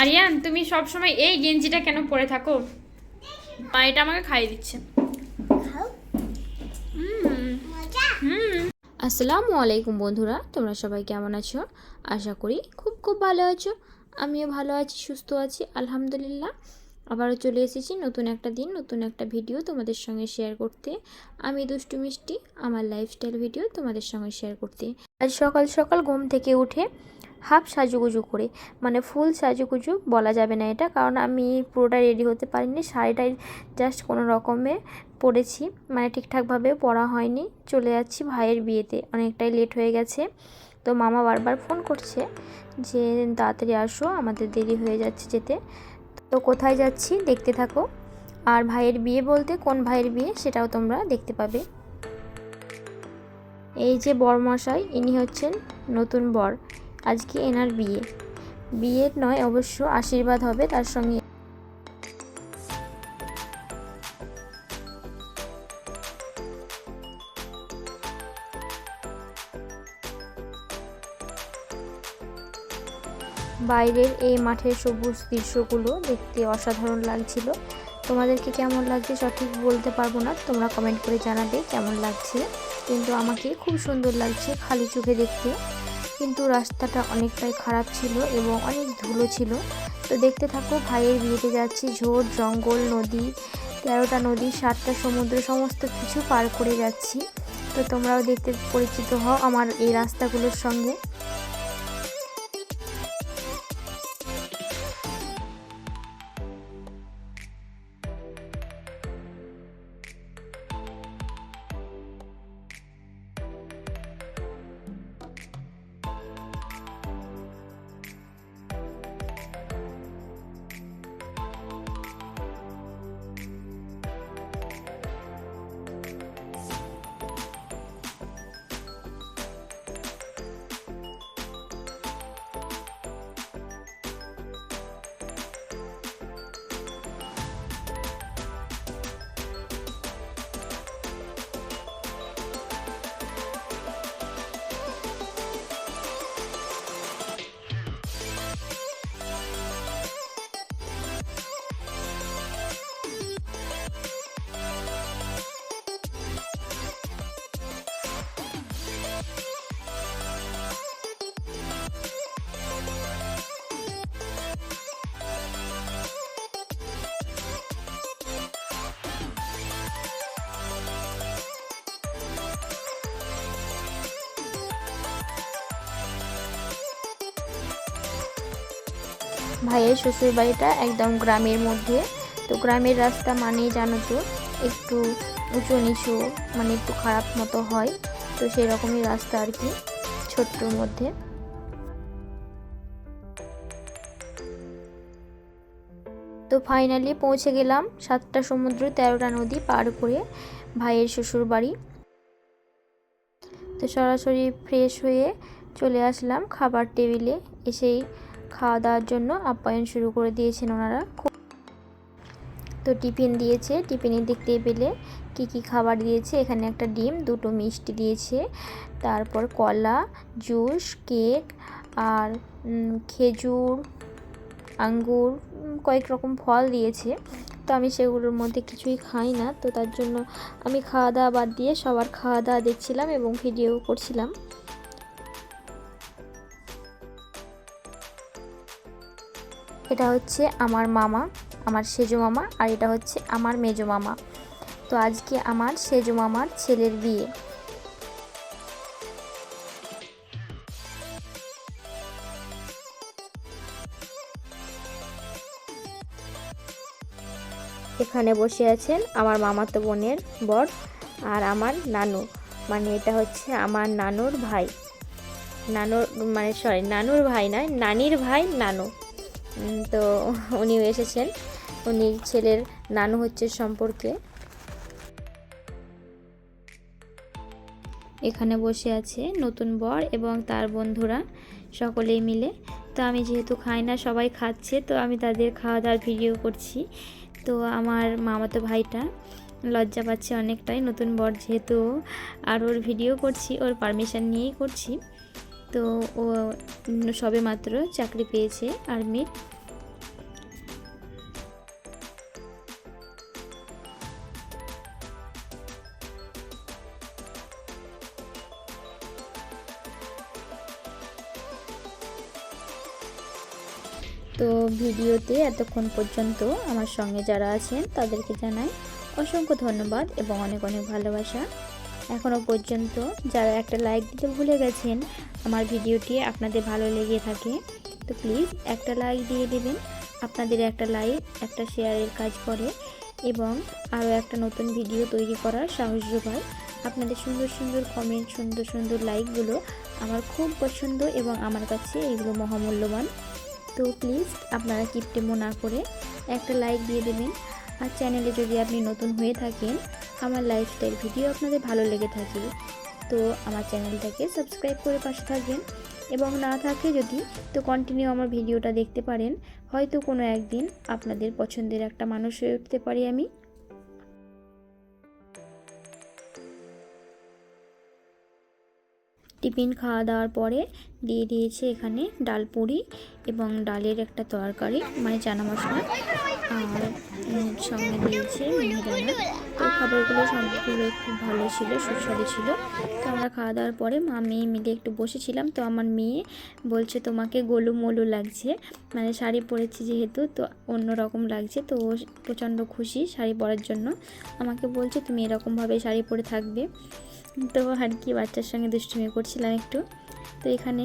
আরিয়ান তুমি সব সময় এই গেঞ্জিটা কেন পরে থাকো? মা এটা আমাকে খাইয়ে দিচ্ছে। হুম। মজা। হুম। আসসালামু আলাইকুম বন্ধুরা তোমরা সবাই কেমন আছো? আশা করি খুব খুব ভালো আছো। আমিও ভালো আছি সুস্থ আছি আলহামদুলিল্লাহ। আবারও চলে এসেছি নতুন একটা দিন নতুন একটা ভিডিও তোমাদের সঙ্গে শেয়ার করতে। আমি দুষ্টু মিষ্টি আমার লাইফস্টাইল ভিডিও তোমাদের সঙ্গে শেয়ার করতে। আজ সকাল সকাল ঘুম থেকে উঠে হাফ সাজুগুজু করে। মানে ফুল সাজুগুজু বলা যাবে না এটা, কারণ আমি পুরোটা রেডি হতে পারিনি। শাড়িটাই জাস্ট কোনো রকমে পরেছি। মানে ঠিকঠাকভাবে পড়া হয়নি। চলে যাচ্ছি ভাইয়ের বিয়েতে। অনেকটাই লেট হয়ে গেছে। তো মামা বারবার ফোন করছে যে, তাড়াতাড়ি আসো, আমাদের দেরি হয়ে যাচ্ছে যেতে। তো কোথায় যাচ্ছি দেখতে থাকো। আর ভাইয়ের বিয়ে বলতে কোন ভাইয়ের বিয়ে সেটাও তোমরা দেখতে পাবে। এই যে বরমশাই, ইনি হচ্ছেন নতুন বর। আজকে এনার বিয়ে। বিয়ের নয়, অবশ্য আশীর্বাদ হবে তার সঙ্গে। বাইরের এই মাঠের সবুজ দৃশ্যগুলো দেখতে অসাধারণ লাগছিল। তোমাদেরকে কেমন লাগছে সঠিক বলতে পারব না, তোমরা কমেন্ট করে জানাবে কেমন লাগছে। কিন্তু আমাকে খুব সুন্দর লাগছে খালি চোখে দেখতে। কিন্তু রাস্তাটা অনেকটাই খারাপ ছিল এবং অনেক ধুলো ছিল। তো দেখতে থাকো ভাইয়ের বিয়েতে যাচ্ছি ঝোড় জঙ্গল, নদী, তেরোটা নদী, সাতটা সমুদ্র, সমস্ত কিছু পার করে যাচ্ছি। তো তোমরাও দেখতে পরিচিত হও আমার এই রাস্তাগুলোর সঙ্গে। ভাইয়ের শ্বশুর বাড়িটা একদম গ্রামের মধ্যে। তো গ্রামের রাস্তা মানেই জানো তো, একটু উঁচু নিচু মানে একটু খারাপ মতো হয়। তো সেই রকমই রাস্তা আর কি, ছোট্টর মধ্যে। তো ফাইনালি পৌঁছে গেলাম সাতটা সমুদ্র তেরোটা নদী পার করে ভাইয়ের শ্বশুর বাড়ি তো সরাসরি ফ্রেশ হয়ে চলে আসলাম খাবার টেবিলে, এসেই খাওয়া দাওয়ার জন্য আপ্যায়ন শুরু করে দিয়েছেন ওনারা। তো টিফিন দিয়েছে টিফিনে দেখতে পেলে কি কি খাবার দিয়েছে? এখানে একটা ডিম, দুটো মিষ্টি দিয়েছে, তারপর কলা, জুস, কেক আর খেজুর, আঙ্গুর কয়েক রকম ফল দিয়েছে। তো আমি সেগুলোর মধ্যে কিছুই খাই না, তো তার জন্য আমি খাওয়া দাওয়া বাদ দিয়ে সবার খাওয়া দাওয়া দেখছিলাম এবং ভিডিও করছিলাম। এটা হচ্ছে আমার মামা, আমার সেজো মামা, আর এটা হচ্ছে আমার মেজো মামা। তো আজকে আমার সেজো মামার ছেলের বিয়ে। এখানে বসে আছেন আমার মামাতো বোনের বর আর আমার নানু। মানে এটা হচ্ছে আমার নানুর ভাই। নানুর মানে সরি নানুর ভাই নয়, নানির ভাই নানু। তো উনিও এসেছেন। উনি ছেলের নানু হচ্ছে সম্পর্কে। এখানে বসে আছে নতুন বর এবং তার বন্ধুরা, সকলেই মিলে। তো আমি যেহেতু খাই না, সবাই খাচ্ছে, তো আমি তাদের খাওয়া দাওয়ার ভিডিও করছি। তো আমার মামাতো ভাইটা লজ্জা পাচ্ছে অনেকটাই। নতুন বর যেহেতু আর ওর ভিডিও করছি, ওর পারমিশন নিয়েই করছি। তো ও সবে মাত্র চাকরি পেয়েছে আর্মির তো ভিডিওতে এতক্ষণ পর্যন্ত আমার সঙ্গে যারা আছেন, তাদেরকে জানাই অসংখ্য ধন্যবাদ এবং অনেক অনেক ভালোবাসা। এখনও পর্যন্ত যারা একটা লাইক দিতে ভুলে গেছেন, আমার ভিডিওটি আপনাদের ভালো লেগে থাকে, তো প্লিজ একটা লাইক দিয়ে দেবেন, আপনাদের একটা লাইক একটা শেয়ারের কাজ করে এবং আরও একটা নতুন ভিডিও তৈরি করার সাহস যোগায়। আপনাদের সুন্দর সুন্দর কমেন্ট সুন্দর সুন্দর লাইকগুলো আমার খুব পছন্দ এবং আমার কাছে এগুলো মহামূল্যবান। তো প্লিজ আপনারা কিপটেমো না করে একটা লাইক দিয়ে দেবেন। আর চ্যানেলে যদি আপনি নতুন হয়ে থাকেন আমার লাইফস্টাইল ভিডিও আপনাদের ভালো লেগে থাকে, তো আমার চ্যানেলটাকে সাবস্ক্রাইব করে পাশে থাকবেন। এবং না থাকে যদি, তো কন্টিনিউ আমার ভিডিওটা দেখতে পারেন, হয়তো কোনো একদিন আপনাদের পছন্দের একটা মানুষ হয়ে উঠতে পারি আমি। টিফিন খাওয়া দাওয়ার পরে দিয়ে দিয়েছে এখানে ডাল পুরি এবং ডালের একটা তরকারি মানে চানা মশলা। আর সঙ্গে দিয়েছে মিহিদানা তো খাবারগুলো সবগুলো খুব ভালো ছিল, সুস্বাদু ছিল। তো আমরা খাওয়া দাওয়ার পরে মা মেয়ে মিলে একটু বসেছিলাম। তো আমার মেয়ে বলছে, তোমাকে গোলু মোলু লাগছে। মানে শাড়ি পরেছি যেহেতু, তো অন্য রকম লাগছে। তো ও প্রচণ্ড খুশি শাড়ি পরার জন্য। আমাকে বলছে, তুমি এরকমভাবে শাড়ি পরে থাকবে। তো আর কি, বাচ্চার সঙ্গে দুষ্টুমি করছিলাম একটু। তো এখানে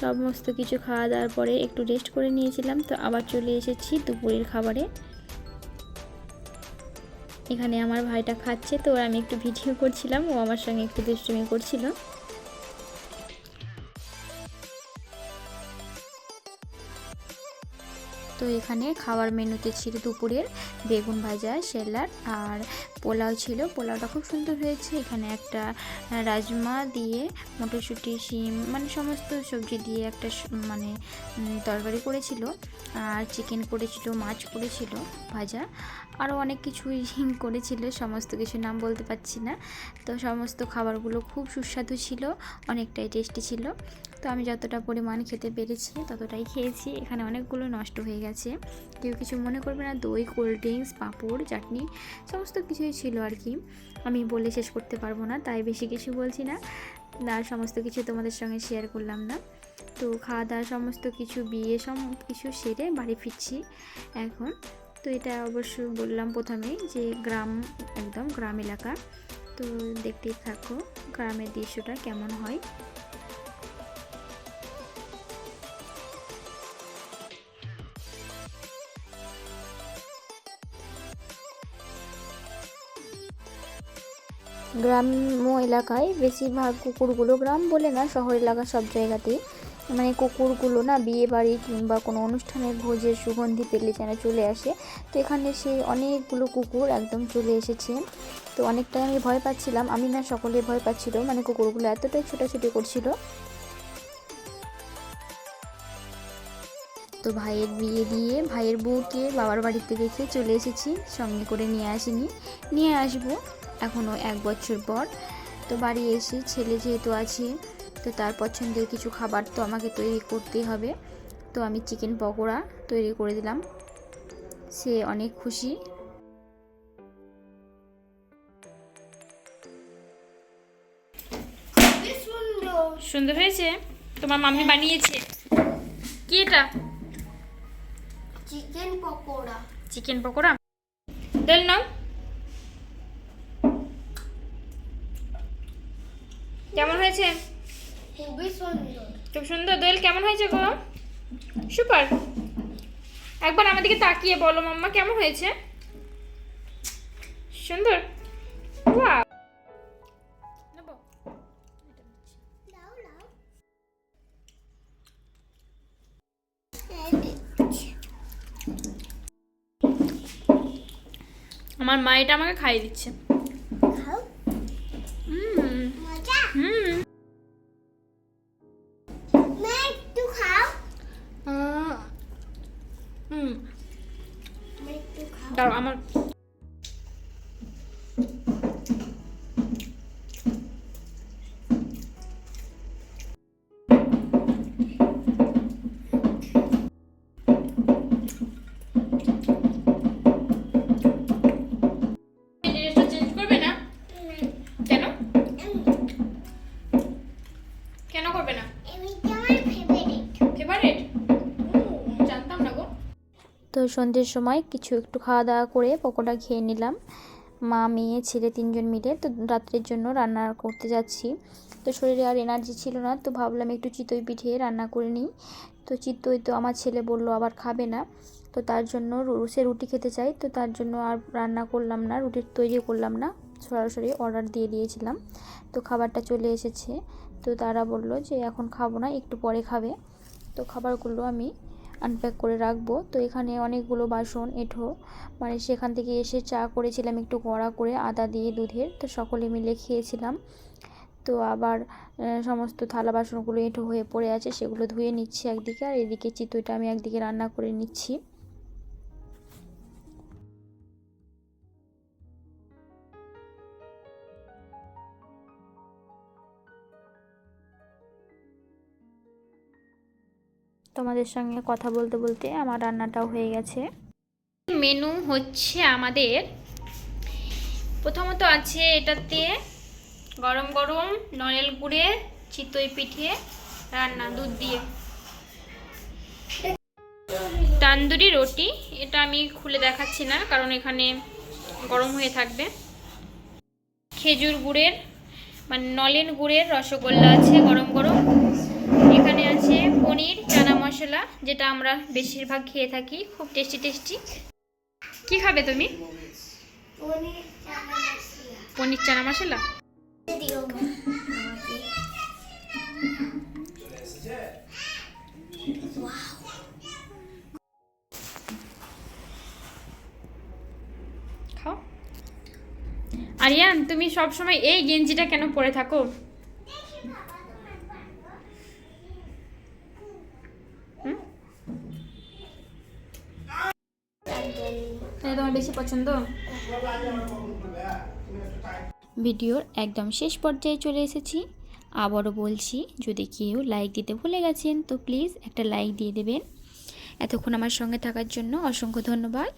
সমস্ত কিছু খাওয়া দাওয়ার পরে একটু রেস্ট করে নিয়েছিলাম। তো আবার চলে এসেছি দুপুরের খাবারে। এখানে আমার ভাইটা খাচ্ছে, তো আমি একটু ভিডিও করছিলাম, ও আমার সঙ্গে একটু দুষ্টুমি করছিল। তো এখানে খাওয়ার মেনুতে ছিল দুপুরের বেগুন ভাজা স্যালাড আর পোলাও ছিল। পোলাওটা খুব সুন্দর হয়েছে। এখানে একটা রাজমা দিয়ে মটরশুঁটি, শিম মানে সমস্ত সবজি দিয়ে একটা মানে তরকারি করেছিল। আর চিকেন করেছিল, মাছ করেছিল, ভাজা। আরও অনেক কিছুই করেছিল, সমস্ত কিছু নাম বলতে পারছি না। তো সমস্ত খাবারগুলো খুব সুস্বাদু ছিল, অনেকটাই টেস্টি ছিল। তো আমি যতটা পরিমাণ খেতে পেরেছি, ততটাই খেয়েছি। এখানে অনেকগুলো নষ্ট হয়ে গেছে। কেউ কিছু মনে করবে না, দই, কোল্ড ড্রিঙ্কস, পাঁপড়, চাটনি, সমস্ত কিছুই ছিল আর কি। আমি বলে শেষ করতে পারব না, তাই বেশি কিছু বলছি না। আর সমস্ত কিছু তোমাদের সঙ্গে শেয়ার করলাম না। তো খাওয়া দাওয়া সমস্ত কিছু, বিয়ে সব কিছু সেরে বাড়ি ফিরছি এখন। তো এটা অবশ্য বললাম প্রথমেই যে গ্রাম, একদম গ্রাম এলাকা। তো দেখতেই থাকো, গ্রামের দৃশ্যটা কেমন হয়। গ্রাম্য এলাকায় বেশিরভাগ কুকুরগুলো, গ্রাম বলে না, শহর এলাকা সব জায়গাতেই। মানে কুকুরগুলো না বিয়ে বাড়ি কিংবা কোনো অনুষ্ঠানের ভোজের সুগন্ধি পেলে যেন চলে আসে। তো এখানে সেই অনেকগুলো কুকুর একদম চলে এসেছে। তো অনেকটাই আমি ভয় পাচ্ছিলাম। আমি না সকলে ভয় পাচ্ছিল। মানে কুকুরগুলো এতটাই ছোটাছুটি করছিল। তো ভাইয়ের বিয়ে দিয়ে ভাইয়ের বউকে বাবার বাড়িতে রেখে চলে এসেছি। সঙ্গে করে নিয়ে আসিনি। নিয়ে আসব। এখনও এক বছর পর। তো বাড়ি এসে ছেলে যেহেতু আছে তো তার পছন্দের কিছু খাবার তো আমাকে তৈরি করতেই হবে। তো আমি চিকেন পকোড়া তৈরি করে দিলাম। সে অনেক খুশি। সুন্দর সুন্দর হয়েছে? তোমার মাম্মি বানিয়েছে? কি এটা? চিকেন পকোড়া। চিকেন পকোড়া? তেল নাও। কেমন হয়েছে? খুবই সুন্দর। খুব সুন্দর। দোয়েল কেমন হয়েছে গো? সুপার। একবার আমাদেরকে তাকিয়ে বলো মাম্মা কেমন হয়েছে? সুন্দর? ওয়াও। আমার মা এটা আমাকে খাইয়ে দিচ্ছে। সন্ধ্যের সময় কিছু একটু খাওয়া দাওয়া করে পকোড়া খেয়ে নিলাম। মা, মেয়ে, ছেলে তিনজন মিলে তো রাত্রের জন্য রান্না করতে যাচ্ছি। তো শরীরে আর এনার্জি ছিল না, তো ভাবলাম একটু চিতই পিঠে রান্না করে নিই। তো চিতই তো আমার ছেলে বলল আবার খাবে না। তো তার জন্য সে রুটি খেতে চাই তো তার জন্য আর রান্না করলাম না রুটি তৈরি করলাম না। সরাসরি অর্ডার দিয়ে দিয়েছিলাম। তো খাবারটা চলে এসেছে। তো তারা বলল যে এখন খাব না, একটু পরে খাবে। তো খাবারগুলো আমি। আনপ্যাক করে রাখব। তো এখানে অনেকগুলো বাসন, এঁঠো মানে সেখান থেকে এসে চা করেছিলাম, একটু কড়া করে আদা দিয়ে দুধের, তো সকলে মিলে খেয়েছিলাম। তো আবার সমস্ত থালা বাসনগুলো এঁঠো হয়ে পড়ে আছে, সেগুলো ধুয়ে নিচ্ছি একদিকে, আর এদিকে চিতইটা আমি একদিকে রান্না করে নিচ্ছি। তোমাদের সঙ্গে কথা বলতে বলতে আমার রান্নাটাও হয়ে গেছে। মেনু হচ্ছে আমাদের প্রথমত আছে এটাতে গরম গরম নড়েল গুড়ের চিতই পিঠে রান্না, দুধ দিয়ে। তান্দুরি রুটি, এটা আমি খুলে দেখাচ্ছি না, কারণ এখানে গরম হয়ে থাকবে। খেজুর গুড়ের মানে নলেন গুড়ের রসগোল্লা আছে গরম গরম। এখানে আছে পনির, চানা মশলা, যেটা আমরা বেশিরভাগ খেয়ে থাকি, খুব টেস্টি টেস্টি কি খাবে তুমি? পনির চানা মশলা। আরিয়ান, তুমি সব সময় এই গেঞ্জিটা কেন পরে থাকো হুম? এটা তোমার বেশি পছন্দ ভিডিওর একদম শেষ পর্যায়ে চলে এসেছি। আবারও বলছি, যদি কেউ লাইক দিতে ভুলে গেছেন, তো প্লিজ একটা লাইক দিয়ে দেবেন। এতক্ষণ আমার সঙ্গে থাকার জন্য অসংখ্য ধন্যবাদ।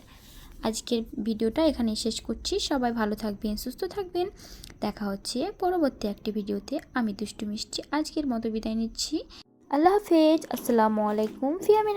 আজকের ভিডিওটা এখানেই শেষ করছি। সবাই ভালো থাকবেন, সুস্থ থাকবেন। দেখা হচ্ছে পরবর্তী একটি ভিডিওতে। আমি দুষ্টু মিষ্টি, আজকের মতো বিদায় নিচ্ছি। আল্লাহ হাফেজ। আসসালামু আলাইকুম। ফিয়ামিন